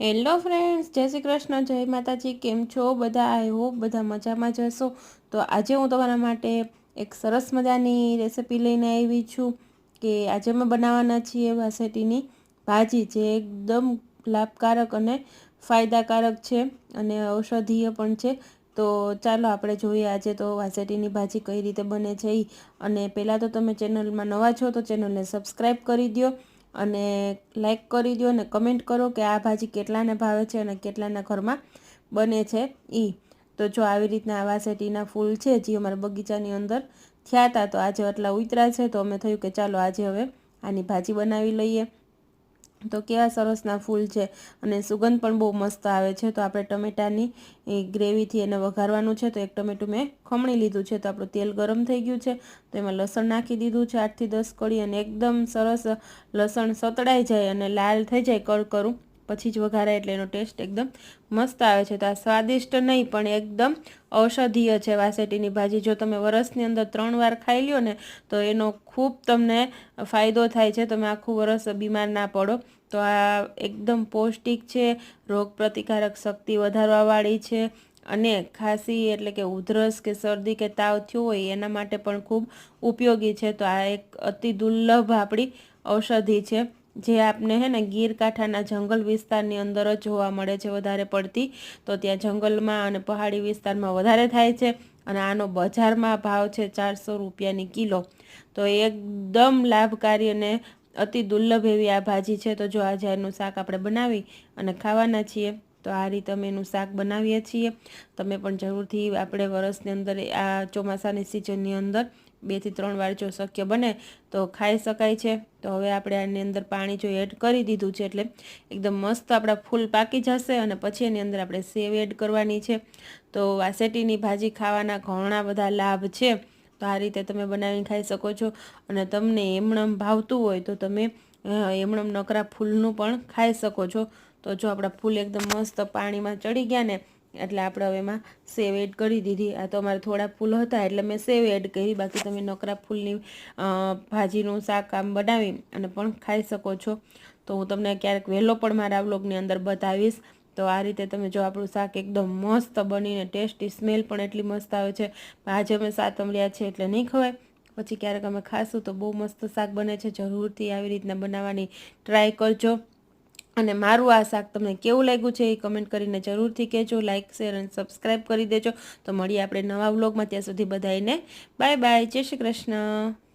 Hello friends, જય શ્રી કૃષ્ણ, જય માતાજી, કેમ છો બધા? આઈ હોપ બધા મજામાં જશો તો આજે હું તમારા માટે એક સરસ મજાની રેસિપી લઈને આવી છું કે આજે અમે બનાવવાના છીએ વાસેટીની ભાજી જે એકદમ લાભકારક અને ફાયદાકારક છે અને ઔષધીય પણ છે. તો ચાલો આપણે જોઈએ આજે તો વાસેટીની ભાજી કઈ રીતે બને છે અને પહેલાં તો તમે ચેનલમાં નવા છો તો ચેનલને સબસ્ક્રાઈબ કરી દો અને લાઈક કરી દો અને કમેન્ટ કરો કે આ ભાજી કેટલાને ભાવે છે અને કેટલાના ઘરમાં બને છે એ તો જો આવી રીતના આવા વાસેટીના ફૂલ છે, જે અમારા બગીચાની અંદર થયા હતા તો આજે આટલા ઉતરા છે, તો અમે થયું કે ચાલો આજે હવે આની ભાજી બનાવી લઈએ. તો કેવા સરસના ફૂલ છે અને સુગંધ પણ બહુ મસ્ત આવે છે. તો આપણે ટમેટાની ગ્રેવીથી એને વઘારવાનું છે. તો એક ટમેટું મેં ખમણી લીધું છે. તો આપણું તેલ ગરમ થઈ ગયું છે. તો એમાં લસણ નાખી દીધું છે. આઠથી દસ કળી અને એકદમ સરસ લસણ સતડાઈ જાય અને લાલ થઈ જાય કરું પછી જ વઘારાય એટલે એનો ટેસ્ટ એકદમ મસ્ત આવે છે. તો આ સ્વાદિષ્ટ નહીં, પણ એકદમ ઔષધીય છે વાસેટીની ભાજી. જો તમે વરસની અંદર ત્રણ વાર ખાઈ લ્યો ને, તો એનો ખૂબ તમને ફાયદો થાય છે. તમે આખું વરસ બીમાર ના પડો. તો આ એકદમ પૌષ્ટિક છે રોગ પ્રતિકારક શક્તિ વધારવાવાળી છે અને ખાંસી એટલે કે ઉધરસ કે શરદી કે તાવ થયો હોય, એના માટે પણ ખૂબ ઉપયોગી છે. તો આ એક અતિ દુર્લભ આપણી ઔષધિ છે. જે આપને હે ને ગીર કાંઠાના જંગલ વિસ્તારની અંદર જ જોવા મળે છે વધારે પડતી, તો ત્યાં જંગલમાં અને પહાડી વિસ્તારમાં વધારે થાય છે અને આનો બજારમાં ભાવ છે ચારસો રૂપિયાની કિલો. તો એકદમ લાભકારી અને અતિ દુર્લભ એવી આ ભાજી છે. તો જો આજે એનું શાક આપણે બનાવી અને ખાવાના છીએ, તો આ રીતે અમે એનું શાક બનાવીએ છીએ. તમે પણ જરૂરથી આપણે વરસની અંદર, આ ચોમાસાની સિઝનની અંદર બેથી ત્રણ વાર જો શક્ય બને તો ખાઈ શકાય છે. તો હવે આપણે આની અંદર પાણી જો એડ કરી દીધું છે એટલે એકદમ મસ્ત આપણા ફૂલ પાકી જશે અને પછી એની અંદર આપણે સેવ એડ કરવાની છે. તો વાસેટીની ભાજી ખાવાના ઘણા બધા લાભ છે. તો આ રીતે તમે બનાવીને ખાઈ શકો છો અને તમને એમણમ ભાવતું હોય તો તમે એમણમ નકરા ફૂલનું પણ ખાઈ શકો છો. તો જો આપણા ફૂલ એકદમ મસ્ત પાણીમાં ચડી ગયા ને એટલે આપણે હવે એમાં સેવ એડ કરી દીધી. આ તો અમારે થોડા ફૂલ હતા, એટલે મેં સેવ એડ કરી. બાકી તમે નકરા ફૂલની ભાજીનું શાક આમ બનાવી અને પણ ખાઈ શકો છો. તો હું તમને ક્યારેક વહેલો પણ મારા બ્લોગની અંદર બતાવીશ. તો આ રીતે તમે જો આપણું શાક એકદમ મસ્ત બનીને ટેસ્ટી સ્મેલ પણ એટલી મસ્ત આવે છે. આજે અમે સાતમર્યા છે એટલે નહીં ખવાય. પછી ક્યારેક અમે ખાશું તો બહુ મસ્ત શાક બને છે. જરૂરથી આવી રીતના બનાવવાની ટ્રાય કરજો. અને મારું આ શાક તમને કેવું લાગ્યું છે એ કમેન્ટ કરીને જરૂરથી કહેજો. લાઇક શેર અને સબસ્ક્રાઈબ કરી દેજો. તો મળીએ આપણે નવા વ્લોગમાં ત્યાં સુધી બધાને બાય બાય જય શ્રી કૃષ્ણ.